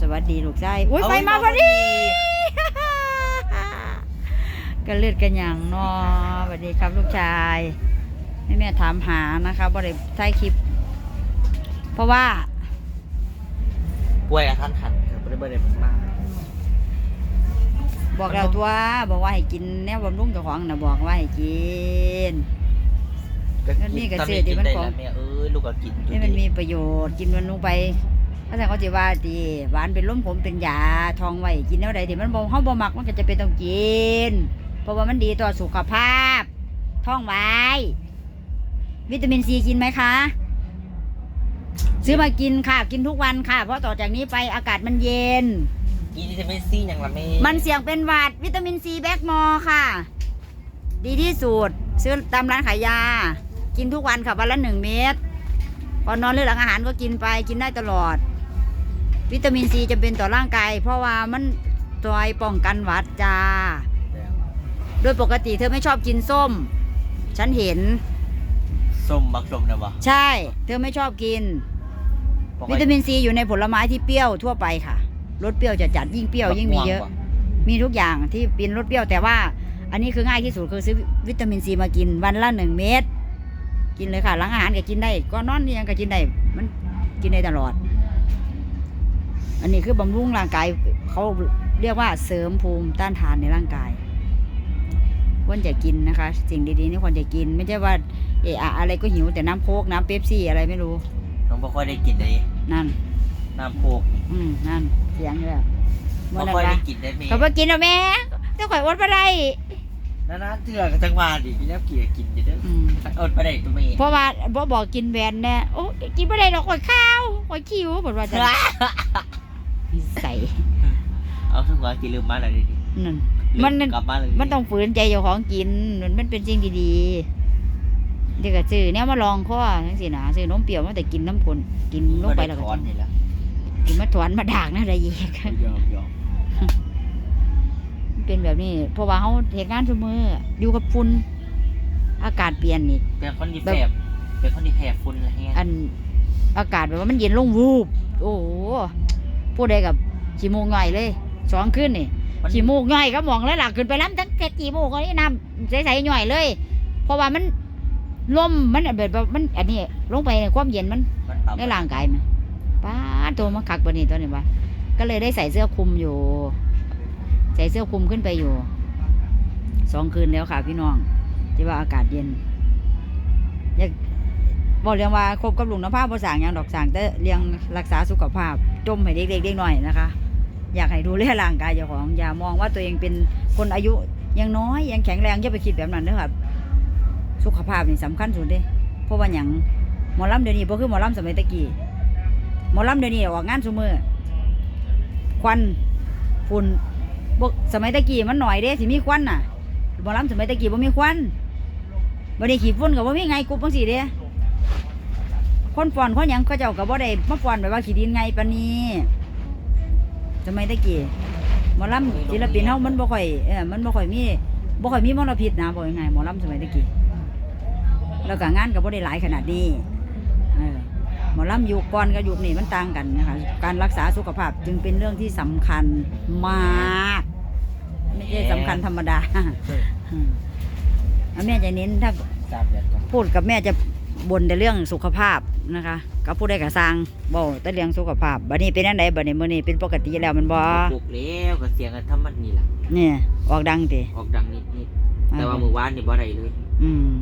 สวัสดีลูกชายอุ้ยไฟมาพอดี ก็เลือดกันอย่างเนอสวัสดีครับลูกชายแม่แม่ถามหานะคะบ่ได้ใช้คลิป เพราะว่าป่วยกับท่านขันครับไม่ได้บ่ได้มาบอกเราตัวบอกว่าให้กินแนวบำรุงเจ้าของนะบอกว่าให้กินนั่นนี่ก็ถ้าเสียกิดีมันได้ของแล้วแม่เอ้ยลูกก็กินอยู่นี่มันดีมีประโยชน์กินมันลงไป ถ้าแต่เขาจะว่าดีหวานเป็นล้มผมเป็นยาทองไว้กินแล้วใดที่มันบ่เฮาบ่มักมันก็จะเป็นต้องกิน เพราะว่ามันดีต่อสุขภาพท้องไว้ วิตามินซีกินไหมคะ ซื้อมากินค่ะ กินทุกวันค่ะ เพราะต่อจากนี้ไปอากาศมันเย็น กินวิตามินซีอย่างละแม่มันเสี่ยงเป็นหวัดวิตามินซีแบล็กมอร์ค่ะ ดีที่สุดซื้อตามร้านขายยา กินทุกวันค่ะวันละหนึ่งเม็ดก่อนนอนหรือหลังอาหารก็กินไปกินได้ตลอด วิตามินซีจำเป็นต่อร่างกาย เพราะว่ามันช่วยป้องกันหวัดจ้า โดยปกติเธอไม่ชอบกินส้ม ฉันเห็น ส้มบักส้มนะวะใช่ เธอไม่ชอบกิน วิตามินซีอยู่ในผลไม้ที่เปรี้ยวทั่วไปค่ะรสเปรี้ยวจะจัดยิ่งเปรี้ยวยิ่งมีเยอะ มีทุกอย่างที่เป็นรสเปรี้ยวแต่ว่า อันนี้คือง่ายที่สุดคือซื้อวิตามินซีมากินวันละหนึ่งเม็ดกินเลยค่ะหลังอาหารก็กินได้ก่อนนอนนี่ยังก็กินได้มันกินได้ตลอด อันนี้คือบำรุงร่างกายเขาเรียกว่าเสริมภูมิต้านทานในร่างกายควรจะกินนะคะ สิ่งดีๆนี่ควรจะกิน ไม่ใช่ว่าเอะอะอะไรก็หิวแต่น้ำโค้กน้ำเป๊ปซี่อะไรไม่รู้น้องบ่ค่อยได้กินเลยนั่น น้ำโคกอืมนั่นเสียงเลยบ่เมื่อค่อยนั้นได้ละกินได้แม่เขาไปกินเอาแม่เจ้าข่อยอดไปได้นั่นนะเถื่อกับจังหวะดิพี่แล้วเกียกินอยู่เด้ออืมอดไปได้ตัวแม่เพราะว่าบ่บอกกินแวนแน่โอ้กินไม่ได้หรอกข่อยข้าวข่อยคิวบอกว่าจะ นิสัยเอาถึงว่ากินลืมมาแล้วดินั่นลืมันกลับมาเลยมันต้องฝืนใจเจ้าของกินมันมันเป็นสิ่งดีๆเดี๋ยวก็ซื้อเนี่ยมาลองข้อทั้งสินะซื้อนมเปรี้ยวมาแต่กินน้ำคนกินลงไปแล้วก็ถอนนี่แหละกินมาถอนมาด่างนะอะไรเยกยอมยอมมันเป็นแบบนี้ เพราะว่าเขาเหตุงานทุกมืออยู่กับฝุ่นอากาศเปลี่ยนนี่เป็นคนที่แผลเป็นคนที่แผลฝุ่นอะไรเงี้ยอันอากาศแบบว่ามันเย็นลงวูบ โอ้ โหพูดได้กับขี้มูกง่อยเลยสองขึ้นนี่มัน ขี้มูกง่อยก็มองแล้วหลักขึ้นไปล้ำตั้งแต่ขี้มูกก็นี่น้ำใสๆย่อยเลย เพราะว่ามันลมมันแบบว่ามันอันนี้ลงไปในความเย็นมัน มันปรับในร่างกายมันป้าดตัวมันคักบนนี้ตัวนี้วะก็เลยได้ใส่เสื้อคลุมอยู่ ใส่เสื้อคลุมขึ้นไปอยู่ สองคืนแล้วค่ะพี่น้อง ที่ว่าอากาศเย็นอยาก บอกเรื่องว่าคบกับลุงน้ำผ้าภาษางอย่างดอกสางแต่เลี้ยงรักษาสุขภาพจมให้เด็กๆเด็กหน่อยนะคะ อยากให้ดูแลร่างกายเจ้าของ อย่ามองว่าตัวเองเป็นคนอายุยังน้อยยังแข็งแรงอย่าไปคิดแบบนั้นนะครับสุขภาพนี่สำคัญสุดเด้เพราะว่าอย่างหมอลำเดี๋ยวนี้บ่คือหมอลำสมัยตะกี้หมอลำเดี๋ยวนี้ออกงานซุมือควันฝุ่นบ่สมัยตะกี้มันหน่อยเด้สิมีควันน่ะหมอลำสมัยตะกี้บ่มีควันบ่ได้ขี้ฝุ่นก็บ่มีไงกุบจังซี่เด้ คนฟ้อนคนหยังเขาเจ้าก็บ่ได้มาฟ้อนแบบว่าขี้ดินไงปานนี้สมัยตะกี้หมอลำศิลปินเฮามันบ่ค่อยเออมันบ่ค่อยมีบ่ค่อยมีมลพิษนะบอกยังไงหมอลำสมัยตะกี้แล้วก็งานก็บ่ได้หลายขนาดนี้เออหมอลำยุคก่อนกับยุคนี้มันต่างกันนะคะการรักษาสุขภาพจึงเป็นเรื่องที่สำคัญมาก ไม่ใช่สำคัญธรรมดาอืมแล้วแม่จะเน้นถ้าสามเดือนก่อนพูดกับแม่จะ บ่นแต่เรื่องสุขภาพนะคะกับผู้ใดกับสร้างบอกแต่เรื่องสุขภาพบัดนี้เป็นอันใดบัดนี้มื้อนี้เป็นปกติแล้วแมันบ่ปลุกแล้วก็เสียงกันทำมันนี่แหละเนี่ยออกดังติออกดังนิดนิดๆแต่ว่ามือวานนี่บ่ได้เลยอืม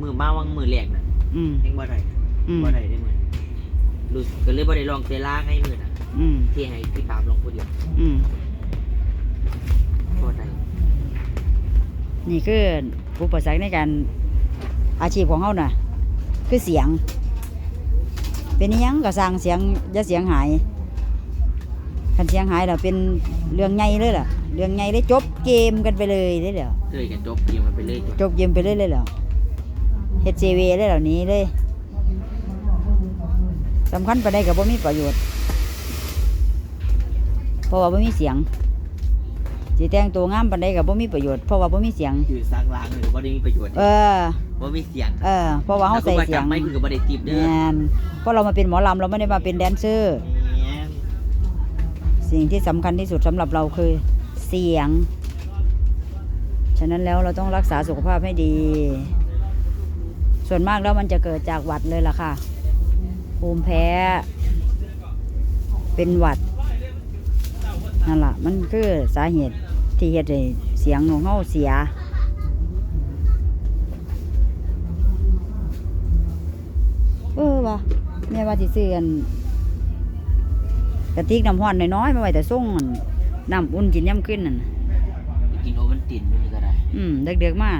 มือมาวังมือแรกน่ะอืมยังบ่ได้อืมบ่ได้ได้มือรู้สึกก็เลยบ่ได้ลองเตล่าให้มือน่ะอืมที่ให้พี่ปามลองผู้เดียวอืมบ่ได้นี่คืออุปสรรคในการ อาชีพของเฮาน่ะ คือเสียง เป็นอิหยังก็สร้างเสียงอย่าเสียงหายคันเสียงหายแล้วเป็นเรื่องใหญ่เลยล่ะ เรื่องใหญ่เลยจบเกมกันไปเลยได้แล้วเคยกันจบเกมกันไปเลยจ้ะจบเกมไปเลยเลยแล้วเฮ็ดเจวีเลยเหล่านี้เลยสำคัญไปได้กับบ่มีประโยชน์เพราะว่าบ่มีเสียง สิแต่งตัวงามปานใดกับบ่มีประโยชน์เพราะว่าบ่มีเสียง คือสร้างรางเลยบ่ได้มีประโยชน์เออ บ่มีเสียงเออ เพราะว่าเฮาใส่เสียงถ้คุณมาจำไม่คือก็บ่ได้ติบเด้อแม่นเพราะเรามาเป็นหมอลำเราไม่ได้มาเป็นแดนเซอร์นี่สิ่งที่สำคัญที่สุดสำหรับเราคือเสียง ฉะนั้นแล้วเราต้องรักษาสุขภาพให้ดี ส่วนมากแล้วมันจะเกิดจากหวัดเลยล่ะค่ะภูมิแพ้ เป็นหวัดนั่นล่ะมันคือสาเหตุ ที่เฮ็ดให้เสียงของเฮาเสีย เออวะแม่ว่าสิซื้ออันกระติกน้ำห้อนน้อยๆมาไว้แต่ส่งอันน้ำอุ่นกินย่ำขึ้นนั่นน่ะไปกินโอวันตินนี่ก็ได้ อืมเด็กๆมา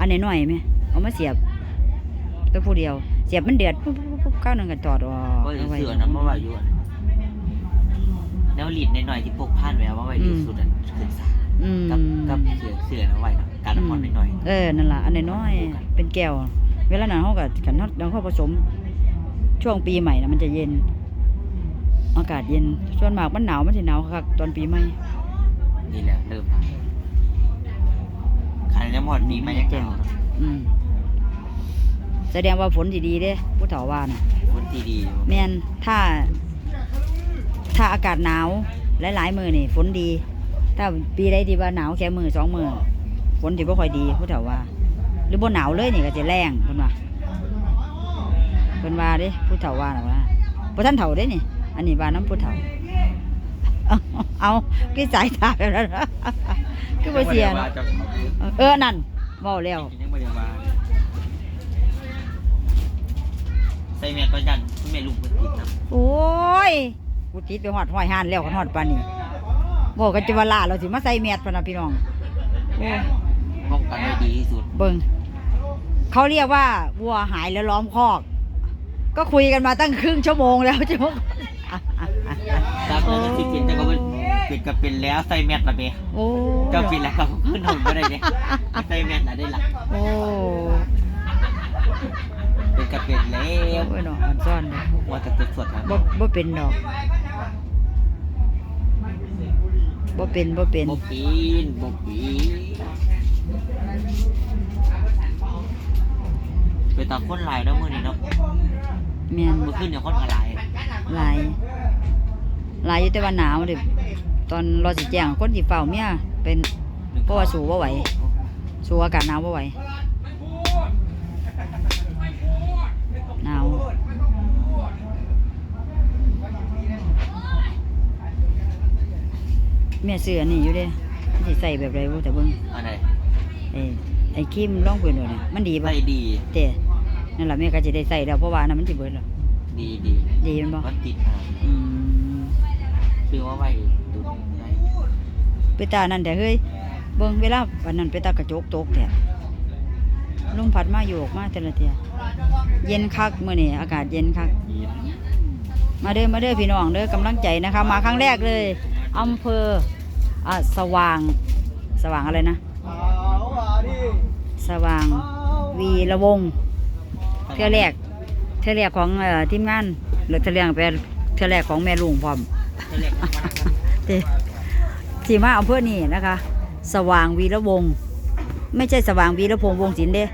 อันน้อยๆไหมเอามาเสียบตัวผู้เดียว เสียบมันเดือดปุ๊บปุ๊บปุ๊บข้าวหนึงก็ตอดออกก็เอาไว้เสือนะเมื่อวานอยู่อะแนวหลีดหน่อยๆที่พกผ่านไว้ว่าไว้ดีสุดอันขึ้นสา อืมกับกับเสือเสือนะไว้เนาะการละครหน่อยเออนั่นล่ะอันน้อยๆเป็นแก้ว เวลานั้นเขาก็กันเขาเขาผสม ช่วงปีใหม่นะมันจะเย็น อากาศเย็นส่วนมากมันหนาวมันจะหนาวคักตอนปีใหม่ๆนี่แหละเริ่มละคันนี้หมดดีมายังเก่าอืมแสดงว่าฝนสิดีเด้ผู้เฒ่าว่าน่ะคนที่ดีแม่นถ้า ถ้าอากาศหนาวหลายๆมือนี่ฝนดี ถ้าปีใดที่ว่าหนาวแค่มือสองมือฝนสิบ่ค่อยดีผู้เฒ่าว่า หรือบ่หนาวเลยนี่ก็จะแรงเพิ่นว่าเพิ่นว่าเด้ผู้เฒ่าว่าน่ะว่าบ่ทันเฒ่าเด้นี่ อันนี้ว่าน้ำผู้เฒ่าเอาเอาคือสายตาแบบนั้นคือบ่เสียเนาะเออนั่นเว้าแล้วยังไม่ได้มาใส่แม่ก็ยันคุณแม่ลุงคนติดนะโอ้ยกูติดไปหอดห้อยหานแล้วกันหอดปานนี้ บอกกันจะว่าลาเราสิมาใส่แมสพะนะพี่น้องโอ้ยป้องกันไว้ดีที่สุด เบิ่งเขาเรียกว่าวัวหายแล้วล้อมคอก ก็คุยกันมาตั้งครึ่งชั่วโมงแล้วจ้ะตามนั้นที่เป็นแต่ก็เป็นเป็นก็เป็นแล้วใส่แมสละเบโอ้ก็เป็นแล้วก็ขึ้นหุ่นก็ได้เนี่ยใส่แมสละได้หลักโอ้เป็นก็เป็นแล้วโอ้ยเนาะมันซ่อนเลยว่าจะตัวสวดนะบ่บ่เป็นดอก บ่เป็นบ่เป็นบปีนบปีเป็นตาคนหลายแล้วมือนี้เนาะแม่นมือขึ้นเนี่ยคนหลายหลายหลายอยู่แต่ว่าหนาวเดิตอนรอสิแจ้งคนสิเฝ้าเมียเป็นเพราะว่าสู้บ่ไหวสู้อากาศหนาวบ่ไหวหนาว แม่ซื้ออันนี้อยู่เด้มันสิใส่แบบไรบ่แต่เบิ่งอะไรไอ้ไอ้ครีมร่องปืนว่าเนี่ยมันดีป่ะใส่ดี เต้นั่นล่ะแม่ก็จะได้ใส่แล้วเพราะว่าอันนั้นมันสิเบิดแล้วดีดีดีแมันบ่มันติดหาอืมคือว่าไว้ดูได้ไปตานั่นแต่เฮ้ยเบิ่งเวลาวันนั้นไปตากระจกตกแท้ลมพัดมาโยกมาแต่ละเทียเย็นคักมื้อนี้อากาศเย็นคักดีมาเด้อมาเด้อพี่น้องเด้อกำลังใจนะคะ มาครั้งแรกเลยอำเภอ อะสว่าง สว่างอะไรนะ สว่างวีระวงศ์เทื่อแรกเทื่อแรกของเอ่อทีมงานหรือเทื่อแรกเป็นเทื่อแรกของแม่ลุงพร้อมจะเรียกมันเด้ที่มาอำเภอนี่นะคะ สว่างวีระวงศ์ไม่ใช่สว่างวีระพงษ์วงศิลป์เด้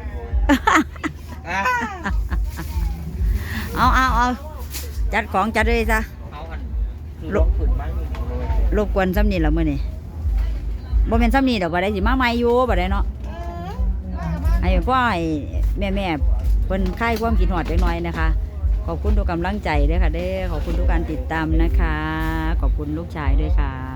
เอาเอาเอาจัดของจัดเลยซะเอาอันลงฝืนบ้างรบกวนซ้ำนี่ละมื้อนี่ บ่แม่นซ้ำนี่ดอกบ่ได้สิมาใหม่อยู่บ่ได้เนาะให้พ่อให้แม่ๆเพิ่นคลายความคิดฮอดจักหน่อยนะคะ ขอบคุณทุกกำลังใจเด้อค่ะเด้อขอบคุณทุกการติดตามนะคะ ขอบคุณลูกชายด้วยค่ะ